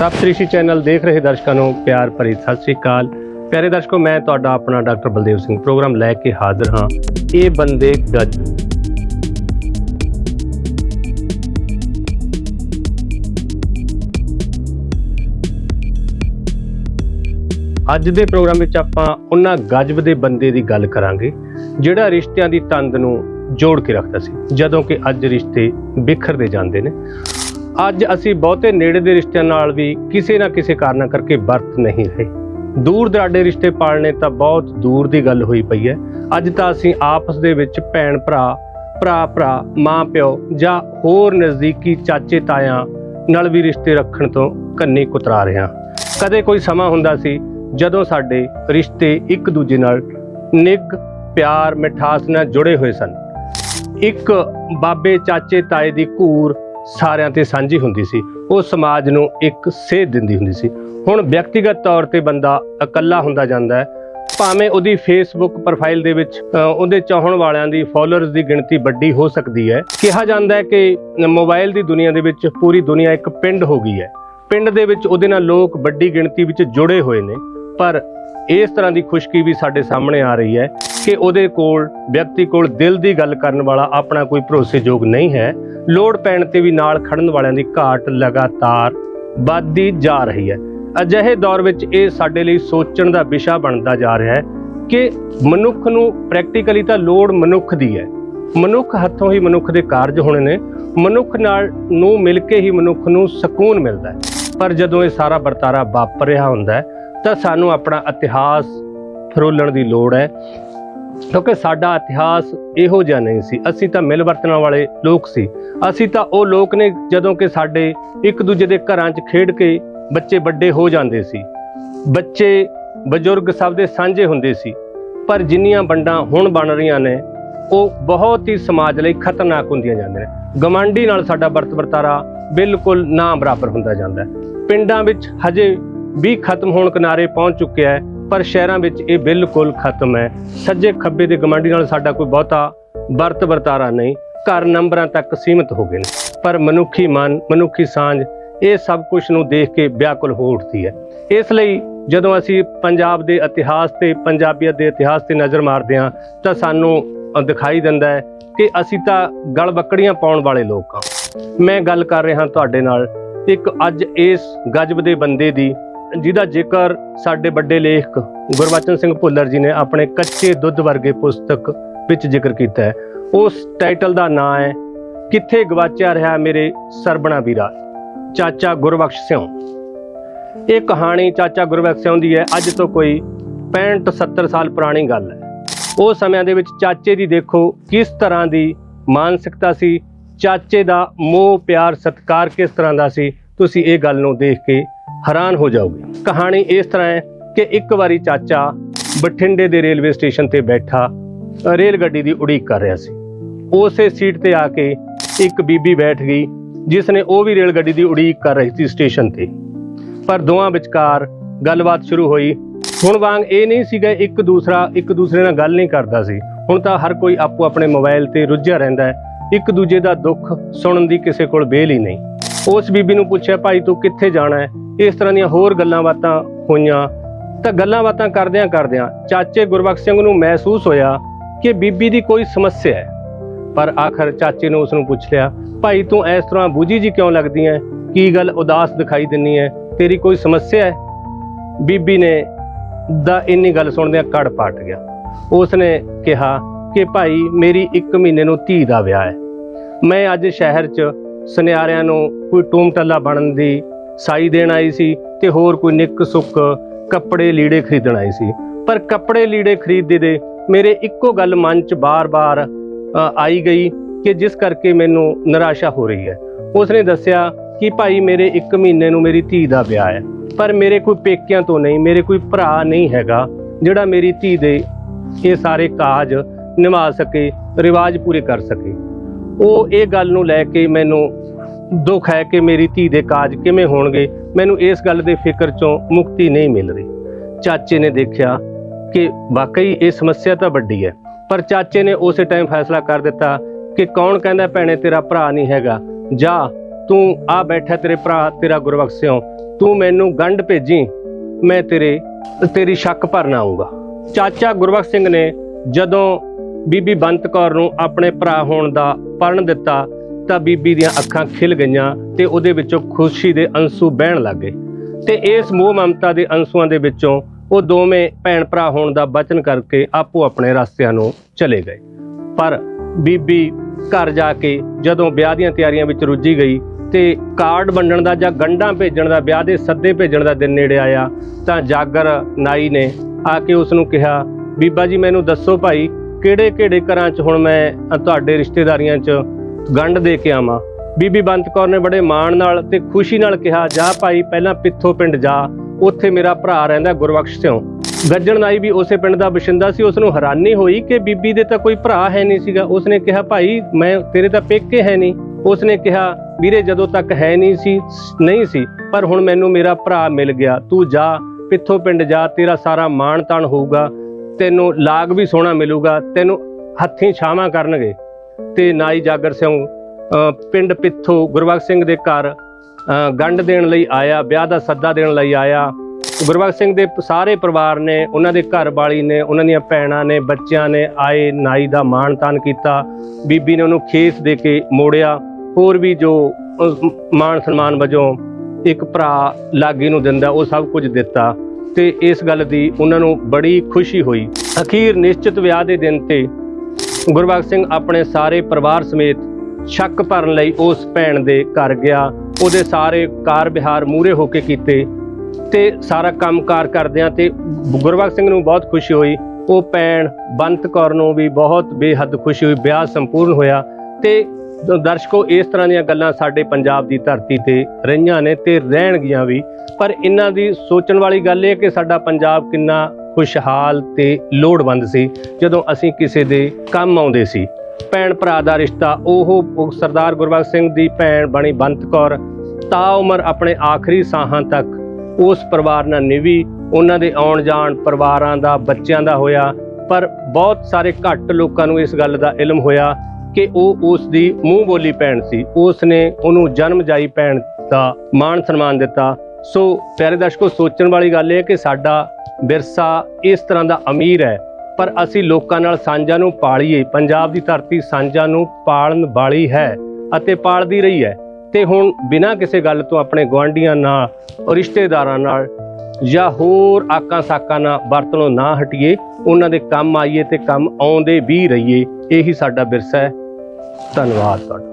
ਸਬ ਤ੍ਰਿਸ਼ੀ channel ਦੇਖ ਰਹੇ ਦਰਸ਼ਕਾਂ ਨੂੰ, ਪਿਆਰ ਭਰੀ ਸਤਿ ਸ੍ਰੀ ਅਕਾਲ। ਪਿਆਰੇ ਦਰਸ਼ਕੋ, ਮੈਂ ਤੁਹਾਡਾ ਆਪਣਾ ਡਾਕਟਰ ਬਲਦੇਵ ਸਿੰਘ ਪ੍ਰੋਗਰਾਮ ਲੈ ਕੇ ਹਾਜ਼ਰ ਹਾਂ। ਇਹ ਬੰਦੇ ਗੱਜ ਅੱਜ ਦੇ ਪ੍ਰੋਗਰਾਮ ਵਿੱਚ ਆਪਾਂ ਉਹਨਾਂ ਗਜਬ ਦੇ ਬੰਦੇ ਦੀ ਗੱਲ ਕਰਾਂਗੇ, ਜਿਹੜਾ ਰਿਸ਼ਤਿਆਂ ਦੀ ਤੰਦ ਨੂੰ ਜੋੜ ਕੇ ਰੱਖਦਾ ਸੀ, ਜਦੋਂ ਕਿ ਅੱਜ ਰਿਸ਼ਤੇ ਬਿਖਰਦੇ ਜਾਂਦੇ ਨੇ। ਅੱਜ ਅਸੀਂ ਬਹੁਤੇ ਨੇੜੇ ਦੇ ਰਿਸ਼ਤਿਆਂ ਨਾਲ ਵੀ ਕਿਸੇ ਨਾ ਕਿਸੇ ਕਾਰਨ ਕਰਕੇ ਵਰਤ ਨਹੀਂ ਰਹੇ। ਦੂਰ ਦਰਾਡੇ ਰਿਸ਼ਤੇ ਪਾਲਣੇ ਤਾਂ ਬਹੁਤ ਦੂਰ ਦੀ ਗੱਲ ਹੋਈ ਪਈ ਹੈ। ਅੱਜ ਤਾਂ ਅਸੀਂ ਆਪਸ ਦੇ ਵਿੱਚ ਭੈਣ ਭਰਾ ਭਰਾ ਭਰਾ ਮਾਂ ਪਿਓ ਜਾਂ ਹੋਰ ਨਜ਼ਦੀਕੀ ਚਾਚੇ ਤਾਇਆਂ ਨਾਲ ਵੀ ਰਿਸ਼ਤੇ ਰੱਖਣ ਤੋਂ ਕੰਨੀ ਕੁਤਰਾ ਰਹੇ ਹਾਂ। ਕਦੇ ਕੋਈ ਸਮਾਂ ਹੁੰਦਾ ਸੀ ਜਦੋਂ ਸਾਡੇ ਰਿਸ਼ਤੇ ਇੱਕ ਦੂਜੇ ਨਾਲ ਨਿੱਘ, ਪਿਆਰ, ਮਿਠਾਸ ਨਾਲ ਜੁੜੇ ਹੋਏ ਸਨ। ਇੱਕ ਬਾਬੇ ਚਾਚੇ ਤਾਏ ਦੀ ਘੂਰ ਸਾਰਿਆਂ ਤੇ ਸਾਂਝੀ ਹੁੰਦੀ ਸੀ। ਉਹ ਸਮਾਜ ਨੂੰ ਇੱਕ ਸੇਧ ਦਿੰਦੀ ਹੁੰਦੀ ਸੀ। ਹੁਣ ਵਿਅਕਤੀਗਤ ਤੌਰ ਤੇ ਬੰਦਾ ਇਕੱਲਾ ਹੁੰਦਾ ਜਾਂਦਾ ਹੈ। ਭਾਵੇਂ ਉਹਦੀ ਫੇਸਬੁੱਕ ਪ੍ਰੋਫਾਈਲ ਦੇ ਵਿੱਚ ਉਹਦੇ ਚਾਹਣ ਵਾਲਿਆਂ ਦੀ ਫਾਲੋਅਰਸ ਦੀ ਗਿਣਤੀ ਵੱਡੀ ਹੋ ਸਕਦੀ ਹੈ। ਕਿਹਾ ਜਾਂਦਾ ਹੈ ਕਿ ਮੋਬਾਈਲ ਦੀ ਦੁਨੀਆ ਦੇ ਵਿੱਚ ਪੂਰੀ ਦੁਨੀਆ ਇੱਕ ਪਿੰਡ ਹੋ ਗਈ ਹੈ। ਪਿੰਡ ਦੇ ਵਿੱਚ ਉਹਦੇ ਨਾਲ ਲੋਕ ਵੱਡੀ ਗਿਣਤੀ ਵਿੱਚ ਜੁੜੇ ਹੋਏ ਨੇ। ਪਰ ਇਸ ਤਰ੍ਹਾਂ ਦੀ ਖੁਸ਼ਕੀ ਵੀ ਸਾਡੇ ਸਾਹਮਣੇ ਆ ਰਹੀ ਹੈ ਕਿ ਉਹਦੇ ਕੋਲ, ਵਿਅਕਤੀ ਕੋਲ ਦਿਲ ਦੀ ਗੱਲ ਕਰਨ ਵਾਲਾ ਆਪਣਾ ਕੋਈ ਭਰੋਸੇਯੋਗ ਨਹੀਂ ਹੈ। ਲੋੜ ਪੈਣ ਤੇ ਵੀ ਨਾਲ ਖੜਨ ਵਾਲਿਆਂ ਦੀ ਘਾਟ ਲਗਾਤਾਰ ਵੱਧਦੀ ਜਾ ਰਹੀ ਹੈ। ਅਜਿਹੇ ਦੌਰ ਵਿੱਚ ਇਹ ਸਾਡੇ ਲਈ ਸੋਚਣ ਦਾ ਵਿਸ਼ਾ ਬਣਦਾ ਜਾ ਰਿਹਾ ਹੈ ਕਿ ਮਨੁੱਖ ਨੂੰ ਪ੍ਰੈਕਟੀਕਲੀ ਤਾਂ ਲੋੜ ਮਨੁੱਖ ਦੀ ਹੈ। ਮਨੁੱਖ ਹੱਥੋਂ ਹੀ ਮਨੁੱਖ ਦੇ ਕਾਰਜ ਹੋਣੇ ਨੇ। ਮਨੁੱਖ ਨਾਲ ਨੂੰ ਮਿਲ ਕੇ ਹੀ ਮਨੁੱਖ ਨੂੰ ਸਕੂਨ ਮਿਲਦਾ ਹੈ। ਪਰ ਜਦੋਂ ਇਹ ਸਾਰਾ ਵਰਤਾਰਾ ਵਾਪਰ ਰਿਹਾ ਹੁੰਦਾ ਹੈ ਤਾਂ ਸਾਨੂੰ ਆਪਣਾ ਇਤਿਹਾਸ ਫਰੋਲਣ ਦੀ ਲੋੜ ਹੈ। ਕਿਉਂਕਿ ਸਾਡਾ ਇਤਿਹਾਸ ਇਹੋ ਜਿਹਾ ਨਹੀਂ ਸੀ। ਅਸੀਂ ਤਾਂ ਮਿਲ ਵਰਤਣ ਵਾਲੇ ਲੋਕ ਸੀ। ਅਸੀਂ ਤਾਂ ਉਹ ਲੋਕ ਨੇ ਜਦੋਂ ਕਿ ਸਾਡੇ ਇੱਕ ਦੂਜੇ ਦੇ ਘਰਾਂ 'ਚ ਖੇਡ ਕੇ ਬੱਚੇ ਵੱਡੇ ਹੋ ਜਾਂਦੇ ਸੀ। ਬੱਚੇ ਬਜ਼ੁਰਗ ਸਭ ਦੇ ਸਾਂਝੇ ਹੁੰਦੇ ਸੀ। ਪਰ ਜਿੰਨੀਆਂ ਵੰਡਾਂ ਹੁਣ ਬਣ ਰਹੀਆਂ ਨੇ, ਉਹ ਬਹੁਤ ਹੀ ਸਮਾਜ ਲਈ ਖਤਰਨਾਕ ਹੁੰਦੀਆਂ ਜਾਂਦੀਆਂ ਨੇ। ਗਮਾਂਡੀ ਨਾਲ ਸਾਡਾ ਵਰਤ ਵਰਤਾਰਾ ਬਿਲਕੁਲ ਨਾ ਬਰਾਬਰ ਹੁੰਦਾ ਜਾਂਦਾ। ਹੈ ਪਿੰਡਾਂ ਵਿੱਚ ਹਜੇ ਵੀ ਖਤਮ ਹੋਣ ਕਿਨਾਰੇ ਪਹੁੰਚ ਚੁੱਕਿਆ ਹੈ, ਪਰ ਸ਼ਹਿਰਾਂ ਵਿੱਚ ਇਹ ਬਿਲਕੁਲ ਖਤਮ ਹੈ। ਸੱਜੇ ਖੱਬੇ ਦੇ ਗਮਾਂਡੀ ਨਾਲ ਸਾਡਾ ਕੋਈ ਬਹੁਤਾ ਵਰਤ ਵਰਤਾਰਾ ਨਹੀਂ। ਘਰ ਨੰਬਰਾਂ ਤੱਕ ਸੀਮਿਤ ਹੋ ਗਏ ਨੇ। ਪਰ ਮਨੁੱਖੀ ਮਨ, ਮਨੁੱਖੀ ਸਾਂਝ, ਇਹ ਸਭ ਕੁਝ ਨੂੰ ਦੇਖ ਕੇ ਵਿਆਕੁਲ ਹੋ ਉੱਠਦੀ ਹੈ। ਇਸ ਲਈ ਜਦੋਂ ਅਸੀਂ ਪੰਜਾਬ ਦੇ ਇਤਿਹਾਸ ਤੇ ਪੰਜਾਬੀਅਤ ਦੇ ਇਤਿਹਾਸ ਤੇ ਨਜ਼ਰ ਮਾਰਦੇ ਹਾਂ, ਤਾਂ ਸਾਨੂੰ ਦਿਖਾਈ ਦਿੰਦਾ ਹੈ ਕਿ ਅਸੀਂ ਤਾਂ ਗਲ ਬੱਕੜੀਆਂ ਪਾਉਣ ਵਾਲੇ ਲੋਕ ਹਾਂ। ਮੈਂ ਗੱਲ ਕਰ ਰਿਹਾ ਤੁਹਾਡੇ ਨਾਲ। ਇੱਕ ਅੱਜ ਇਸ ਗਜਬ ਦੇ ਬੰਦੇ ਦੀ ਜਿਹਦਾ ਜ਼ਿਕਰ ਸਾਡੇ ਵੱਡੇ ਲੇਖਕ ਗੁਰਬਚਨ ਸਿੰਘ ਭੁੱਲਰ ਜੀ ਨੇ ਆਪਣੇ ਕੱਚੇ ਦੁੱਧ ਵਰਗੇ ਪੁਸਤਕ ਵਿੱਚ ਜ਼ਿਕਰ ਕੀਤਾ ਹੈ। ਉਸ ਟਾਈਟਲ ਦਾ ਨਾਂ ਹੈ, ਕਿੱਥੇ ਗਵਾਚਿਆ ਰਿਹਾ ਮੇਰੇ ਸਰਬਣਾ ਵੀਰਾ? ਚਾਚਾ ਗੁਰਬਖਸ਼ ਸਿਉ। ਇਹ ਕਹਾਣੀ ਚਾਚਾ ਗੁਰਬਖਸ਼ ਸਿਉ ਦੀ ਹੈ। ਅੱਜ ਤੋਂ ਕੋਈ 65 70 ਸਾਲ ਪੁਰਾਣੀ ਗੱਲ ਹੈ। ਉਹ ਸਮਿਆਂ ਦੇ ਵਿੱਚ ਚਾਚੇ ਦੀ ਦੇਖੋ ਕਿਸ ਤਰ੍ਹਾਂ ਦੀ ਮਾਨਸਿਕਤਾ ਸੀ, ਚਾਚੇ ਦਾ ਮੋਹ, ਪਿਆਰ, ਸਤਿਕਾਰ ਕਿਸ ਤਰ੍ਹਾਂ ਦਾ ਸੀ, ਤੁਸੀਂ ਇਹ ਗੱਲ ਨੂੰ ਦੇਖ ਕੇ ਹੈਰਾਨ ਹੋ ਜਾਓਗੇ ਕਹਾਣੀ ਇਸ ਤਰ੍ਹਾਂ ਹੈ ਕਿ ਇੱਕ ਵਾਰੀ ਚਾਚਾ ਬਠਿੰਡੇ ਦੇ ਰੇਲਵੇ ਸਟੇਸ਼ਨ ਤੇ ਬੈਠਾ ਰੇਲ ਗੱਡੀ ਦੀ ਉਡੀਕ ਕਰ ਰਿਹਾ ਸੀ। ਉਸੇ ਸੀਟ ਤੇ ਆ ਕੇ ਇੱਕ ਬੀਬੀ ਬੈਠ ਗਈ ਜਿਸ ਨੇ ਉਹ ਵੀ ਰੇਲ ਗੱਡੀ ਦੀ ਉਡੀਕ ਕਰ ਰਹੀ ਸੀ ਸਟੇਸ਼ਨ ਤੇ। ਪਰ ਦੋਵਾਂ ਵਿਚਕਾਰ ਗੱਲਬਾਤ ਸ਼ੁਰੂ ਹੋਈ। ਹੁਣ ਵਾਂਗ ਇਹ ਨਹੀਂ ਸੀਗਾ ਇੱਕ ਦੂਸਰਾ, ਇੱਕ ਦੂਸਰੇ ਨਾਲ ਗੱਲ ਨਹੀਂ ਕਰਦਾ ਸੀ। ਹੁਣ ਤਾਂ ਹਰ ਕੋਈ ਆਪੋ ਆਪਣੇ ਮੋਬਾਈਲ ਤੇ ਰੁੱਝਿਆ ਰਹਿੰਦਾ ਹੈ। ਇੱਕ ਦੂਜੇ ਦਾ ਦੁੱਖ ਸੁਣਨ ਦੀ ਕਿਸੇ ਕੋਲ ਬੇਲ ਹੀ ਨਹੀਂ। ਉਸ ਬੀਬੀ ਨੂੰ ਪੁੱਛਿਆ, ਭਾਈ, ਤੂੰ ਕਿੱਥੇ ਜਾਣਾ ਹੈ? ਇਸ ਤਰ੍ਹਾਂ ਦੀਆਂ ਹੋਰ ਗੱਲਾਂ ਬਾਤਾਂ ਹੋਈਆਂ। ਤਾਂ ਗੱਲਾਂ ਬਾਤਾਂ ਕਰਦਿਆਂ ਕਰਦਿਆਂ ਚਾਚੇ ਗੁਰਬਖਸ਼ ਸਿੰਘ ਨੂੰ ਮਹਿਸੂਸ ਹੋਇਆ ਕਿ ਬੀਬੀ ਦੀ ਕੋਈ ਸਮੱਸਿਆ ਹੈ। ਪਰ ਆਖਰ ਚਾਚੇ ਨੇ ਉਸ ਨੂੰ ਪੁੱਛ ਲਿਆ, ਭਾਈ, ਤੂੰ ਇਸ ਤਰ੍ਹਾਂ ਬੂਝੀ ਜੀ ਕਿਉਂ ਲੱਗਦੀ ਹੈ ਕੀ ਗੱਲ ਉਦਾਸ ਦਿਖਾਈ ਦਿੰਨੀ ਹੈ ਤੇਰੀ ਕੋਈ ਸਮੱਸਿਆ ਹੈ? ਬੀਬੀ ਨੇ ਦਾ ਇੰਨੀ ਗੱਲ ਸੁਣਦਿਆਂ ਕੜ ਪਾਟ ਗਿਆ। ਉਸ ਨੇ ਕਿਹਾ ਕਿ, ਭਾਈ, ਮੇਰੀ 1 ਮਹੀਨੇ ਨੂੰ ਧੀ ਦਾ ਵਿਆਹ ਹੈ। ਮੈਂ ਅੱਜ ਸ਼ਹਿਰ 'ਚ ਸੁਨਿਆਰਿਆਂ ਨੂੰ ਕੋਈ ਟੂਮ ਟੱਲਾ ਬਣਨ ਦੀ ਸਾਈ ਦੇਣ ਆਈ ਸੀ ਤੇ ਹੋਰ ਕੋਈ ਨਿੱਕ ਸੁੱਕ ਕੱਪੜੇ ਲੀੜੇ ਖਰੀਦਣ ਆਈ ਸੀ। ਪਰ ਕੱਪੜੇ ਲੀੜੇ ਖਰੀਦਦੇ ਦੇ ਮੇਰੇ ਇੱਕੋ ਗੱਲ ਮਨ 'ਚ ਬਾਰ-ਬਾਰ ਆਈ ਗਈ ਕਿ ਜਿਸ ਕਰਕੇ ਮੈਨੂੰ ਨਿਰਾਸ਼ਾ ਹੋ ਰਹੀ ਹੈ। ਉਸਨੇ ਦੱਸਿਆ ਕਿ ਭਾਈ ਮੇਰੇ 1 ਮਹੀਨੇ ਨੂੰ ਮੇਰੀ ਧੀ ਦਾ ਵਿਆਹ ਹੈ, ਪਰ ਮੇਰੇ ਕੋਈ ਪੇਕਿਆਂ ਤੋਂ ਨਹੀਂ, ਮੇਰੇ ਕੋਈ ਭਰਾ ਨਹੀਂ ਹੈਗਾ ਜਿਹੜਾ ਮੇਰੀ ਧੀ ਦੇ ਇਹ ਸਾਰੇ ਕਾਜ ਨਿਭਾ ਸਕੇ, ਰਿਵਾਜ ਪੂਰੇ ਕਰ ਸਕੇ। ਉਹ ਇਹ ਗੱਲ ਨੂੰ ਲੈ ਕੇ ਮੈਨੂੰ ਦੁੱਖ ਹੈ ਕਿ ਮੇਰੀ ਧੀ ਦੇ ਕਾਜ ਕਿਵੇਂ ਹੋਣਗੇ। ਮੈਨੂੰ ਇਸ ਗੱਲ ਦੇ ਫਿਕਰ ਚੋਂ ਮੁਕਤੀ ਨਹੀਂ ਮਿਲ ਰਹੀ। ਚਾਚੇ ਨੇ ਦੇਖਿਆ ਕਿ ਵਾਕਈ ਇਹ ਸਮੱਸਿਆ ਤਾਂ ਵੱਡੀ ਹੈ, ਪਰ ਚਾਚੇ ਨੇ ਉਸੇ ਟਾਈਮ ਫੈਸਲਾ ਕਰ ਦਿੱਤਾ ਕਿ ਕੌਣ ਕਹਿੰਦਾ, ਭੈਣੇ, ਤੇਰਾ ਭਰਾ ਨਹੀਂ ਹੈਗਾ। ਜਾ, ਤੂੰ ਆ ਬੈਠਾ, ਤੇਰੇ ਭਰਾ, ਤੇਰਾ ਗੁਰਬਖਸ਼ ਸਿੰਘ ਤੂੰ ਮੈਨੂੰ ਗੰਢ ਭੇਜੀ, ਮੈਂ ਤੇਰੇ, ਤੇਰੀ ਸ਼ੱਕ ਭਰਨ ਆਉਂਗਾ ਚਾਚਾ ਗੁਰਬਖਸ਼ ਸਿੰਘ ਨੇ ਜਦੋਂ ਬੀਬੀ ਬੰਤ ਕੌਰ ਨੂੰ ਆਪਣੇ ਭਰਾ ਹੋਣ ਦਾ ਪਰਨ ਦਿੱਤਾ ਤਾਂ ਬੀਬੀ ਦੀਆਂ ਅੱਖਾਂ ਖਿਲ ਗਈਆਂ ਤੇ ਉਹਦੇ ਵਿੱਚੋਂ ਖੁਸ਼ੀ ਦੇ ਅੰਸੂ ਵਹਿਣ ਲੱਗੇ ਤੇ ਇਸ ਮੋਹ ਮਮਤਾ ਦੇ ਅੰਸੂਆਂ ਦੇ ਵਿੱਚੋਂ ਉਹ ਦੋਵੇਂ ਭੈਣ ਭਰਾ ਹੋਣ ਦਾ ਬਚਨ ਕਰਕੇ ਆਪੋ ਆਪਣੇ ਰਸਤਿਆਂ ਨੂੰ ਚਲੇ ਗਏ। ਪਰ ਬੀਬੀ ਘਰ ਜਾ ਕੇ ਜਦੋਂ ਵਿਆਹ ਦੀਆਂ ਤਿਆਰੀਆਂ ਵਿੱਚ ਰੁੱਝੀ ਗਈ ਤੇ ਕਾਰਡ ਵੰਡਣ ਦਾ ਜਾਂ ਗੰਢਾਂ ਭੇਜਣ ਦਾ, ਵਿਆਹ ਦੇ ਸੱਦੇ ਭੇਜਣ ਦਾ ਦਿਨ ਨੇੜੇ ਆਇਆ ਤਾਂ ਜਾਗਰ ਨਾਈ ਨੇ ਆ ਕੇ ਉਸ ਨੂੰ ਕਿਹਾ, ਬੀਬਾ ਜੀ ਮੈਨੂੰ ਦੱਸੋ ਭਾਈ ਕਿਹੜੇ ਕਿਹੜੇ ਘਰਾਂ 'ਚ ਹੁਣ ਮੈਂ ਤੁਹਾਡੇ ਰਿਸ਼ਤੇਦਾਰੀਆਂ 'ਚ ਗੰਢ ਦੇ ਕੇ ਆਵਾਂ? ਬੀਬੀ ਬੰਤ ਕੌਰ ਨੇ ਬੜੇ ਮਾਣ ਨਾਲ ਤੇ ਖੁਸ਼ੀ ਨਾਲ ਕਿਹਾ, ਜਾ ਭਾਈ, ਪਹਿਲਾਂ ਪਿੱਥੋ ਪਿੰਡ ਜਾ। ਉੱਥੇ ਮੇਰਾ ਭਰਾ ਰਹਿੰਦਾ ਗੁਰਬਖਸ਼ ਸਿੰਘ ਗੱਜਣ ਨਾਈ ਵੀ ਉਸੇ ਪਿੰਡ ਦਾ ਬਸ਼ਿੰਦਾ ਸੀ, ਉਸ ਨੂੰ ਹੈਰਾਨੀ ਹੋਈ ਕਿ ਬੀਬੀ ਦੇ ਤਾਂ ਕੋਈ ਭਰਾ ਹੈ ਨਹੀਂ ਸੀਗਾ। ਉਸਨੇ ਕਿਹਾ, ਭਾਈ, ਮੈਂ, ਤੇਰੇ ਤਾਂ ਪੇਕੇ ਹੈ ਨਹੀਂ। ਉਸਨੇ ਕਿਹਾ, ਵੀਰੇ, ਜਦੋਂ ਤੱਕ ਹੈ ਨਹੀਂ ਸੀ ਨਹੀਂ ਸੀ, ਪਰ ਹੁਣ ਮੈਨੂੰ ਮੇਰਾ ਭਰਾ ਮਿਲ ਗਿਆ। ਤੂੰ ਜਾ, ਪਿੱਥੋਂ ਪਿੰਡ ਜਾ, ਤੇਰਾ ਸਾਰਾ ਮਾਣ ਤਾਣ ਹੋਊਗਾ। ਤੈਨੂੰ ਲਾਗ ਵੀ ਸੋਹਣਾ ਮਿਲੂਗਾ, ਤੈਨੂੰ ਹੱਥੀਂ ਛਾਵਾਂ ਕਰਨਗੇ। ਤੇ ਨਾਈ ਜਾਗਰ ਸਿੰਘ ਪਿੰਡ ਪਿੱਥੋ ਗੁਰਬਖਸ਼ ਸਿੰਘ ਦੇ ਘਰ ਗੰਢ ਦੇਣ ਲਈ ਆਇਆ, ਵਿਆਹ ਦਾ ਸੱਦਾ ਦੇਣ ਲਈ ਆਇਆ। ਗੁਰਬਖਸ਼ ਸਿੰਘ ਦੇ ਸਾਰੇ ਪਰਿਵਾਰ ਨੇ, ਉਹਨਾਂ ਦੇ ਘਰ ਵਾਲੀ ਨੇ, ਉਹਨਾਂ ਦੀਆਂ ਭੈਣਾਂ ਨੇ, ਬੱਚਿਆਂ ਨੇ ਆਏ, ਨਾਈ ਦਾ ਮਾਣ ਤਾਣ ਕੀਤਾ। ਬੀਬੀ ਨੇ ਉਹਨੂੰ ਖੇਸ ਦੇ ਕੇ ਮੋੜਿਆ। ਹੋਰ ਵੀ ਜੋ ਮਾਣ ਸਨਮਾਨ ਵਜੋਂ ਇੱਕ ਭਰਾ ਲਾਗੀ ਨੂੰ ਦਿੰਦਾ, ਉਹ ਸਭ ਕੁਝ ਦਿੱਤਾ। ਤੇ ਇਸ ਗੱਲ ਦੀ ਉਹਨਾਂ ਨੂੰ ਬੜੀ ਖੁਸ਼ੀ ਹੋਈ। ਅਖੀਰ ਨਿਸ਼ਚਿਤ ਵਿਆਹ ਦੇ ਦਿਨ ਤੇ ਗੁਰਬਖਸ਼ ਸਿੰਘ ਆਪਣੇ ਸਾਰੇ ਪਰਿਵਾਰ ਸਮੇਤ ਸ਼ੱਕ ਭਰਨ ਲਈ ਉਸ ਭੈਣ ਦੇ ਘਰ ਗਿਆ। ਉਹਦੇ ਸਾਰੇ ਕਾਰ ਵਿਹਾਰ ਮੂਰੇ ਹੋ ਕੇ ਕੀਤੇ ਤੇ ਸਾਰਾ ਕੰਮਕਾਰ ਕਰਦਿਆਂ ਤੇ ਗੁਰਬਖਸ਼ ਸਿੰਘ ਨੂੰ ਬਹੁਤ ਖੁਸ਼ੀ ਹੋਈ। ਉਹ ਭੈਣ ਬੰਤ ਕੌਰ ਨੂੰ ਵੀ ਬਹੁਤ ਬੇਹੱਦ ਖੁਸ਼ੀ ਹੋਈ। ਵਿਆਹ ਸੰਪੂਰਨ ਹੋਇਆ ਤੇ ਦਰਸ਼ਕੋ, ਇਸ ਤਰ੍ਹਾਂ ਦੀਆਂ ਗੱਲਾਂ ਸਾਡੇ ਪੰਜਾਬ ਦੀ ਧਰਤੀ ਤੇ ਰਹੀਆਂ ਨੇ ਤੇ ਰਹਿਣਗੀਆਂ ਵੀ। ਪਰ ਇਹਨਾਂ ਦੀ ਸੋਚਣ ਵਾਲੀ ਗੱਲ ਇਹ ਕਿ ਸਾਡਾ ਪੰਜਾਬ ਕਿੰਨਾ ਖੁਸ਼ਹਾਲ ਤੇ ਲੋੜਵੰਦ ਸੀ, ਜਦੋਂ ਅਸੀਂ ਕਿਸੇ ਦੇ ਕੰਮ ਆਉਂਦੇ ਸੀ। ਭੈਣ ਭਰਾ ਦਾ ਰਿਸ਼ਤਾ, ਉਹ ਸਰਦਾਰ ਗੁਰਬਖਸ਼ ਸਿੰਘ ਦੀ ਭੈਣ ਬਣੀ ਬੰਤ ਕੌਰ, ਤਾ ਉਮਰ ਆਪਣੇ ਆਖਰੀ ਸਾਹਾਂ ਤੱਕ। ਉਸ ਪਰਿਵਾਰ ਨਾਲ ਨਿਵੀ, ਉਹਨਾਂ ਦੇ ਆਉਣ ਜਾਣ ਪਰਿਵਾਰਾਂ ਦਾ, ਬੱਚਿਆਂ ਦਾ ਹੋਇਆ, ਪਰ ਬਹੁਤ ਸਾਰੇ ਘੱਟ ਲੋਕਾਂ ਨੂੰ ਇਸ ਗੱਲ ਦਾ ਇਲਮ ਹੋਇਆ ਕਿ ਉਹ ਉਸ ਦੀ ਮੂੰਹ ਬੋਲੀ ਭੈਣ ਸੀ। ਉਸ ਨੇ ਉਹਨੂੰ ਜਨਮ ਜਾਈ ਭੈਣ ਦਾ ਮਾਣ ਸਨਮਾਨ ਦਿੱਤਾ। ਸੋ ਪਿਆਰੇ ਦਰਸ਼ਕੋ, ਸੋਚਣ ਵਾਲੀ ਗੱਲ ਇਹ ਕਿ ਸਾਡਾ ਵਿਰਸਾ ਇਸ ਤਰ੍ਹਾਂ ਦਾ ਅਮੀਰ ਹੈ, ਪਰ ਅਸੀਂ ਲੋਕਾਂ ਨਾਲ ਸਾਂਝਾ ਨੂੰ ਪਾਲੀਏ। ਪੰਜਾਬ ਦੀ ਧਰਤੀ ਸਾਂਝਾ ਨੂੰ ਪਾਲਣ ਵਾਲੀ ਹੈ ਅਤੇ ਪਾਲਦੀ ਰਹੀ ਹੈ। ਤੇ ਹੁਣ ਬਿਨਾਂ ਕਿਸੇ ਗੱਲ ਤੋਂ ਆਪਣੇ ਗੁਆਂਢੀਆਂ ਨਾਲ, ਰਿਸ਼ਤੇਦਾਰਾਂ ਨਾਲ ਜਾਂ ਹੋਰ ਆਕਾਂ ਸਾਕਾਂ ਨਾਲ ਵਰਤਣੋਂ ਨਾ ਹਟੀਏ, ਉਹਨਾਂ ਦੇ ਕੰਮ ਆਈਏ ਤੇ ਕੰਮ ਆਉਂਦੇ ਵੀ ਰਹੀਏ, ਇਹੀ ਸਾਡਾ ਵਿਰਸਾ ਹੈ। ਧੰਨਵਾਦ ਤੁਹਾਡਾ।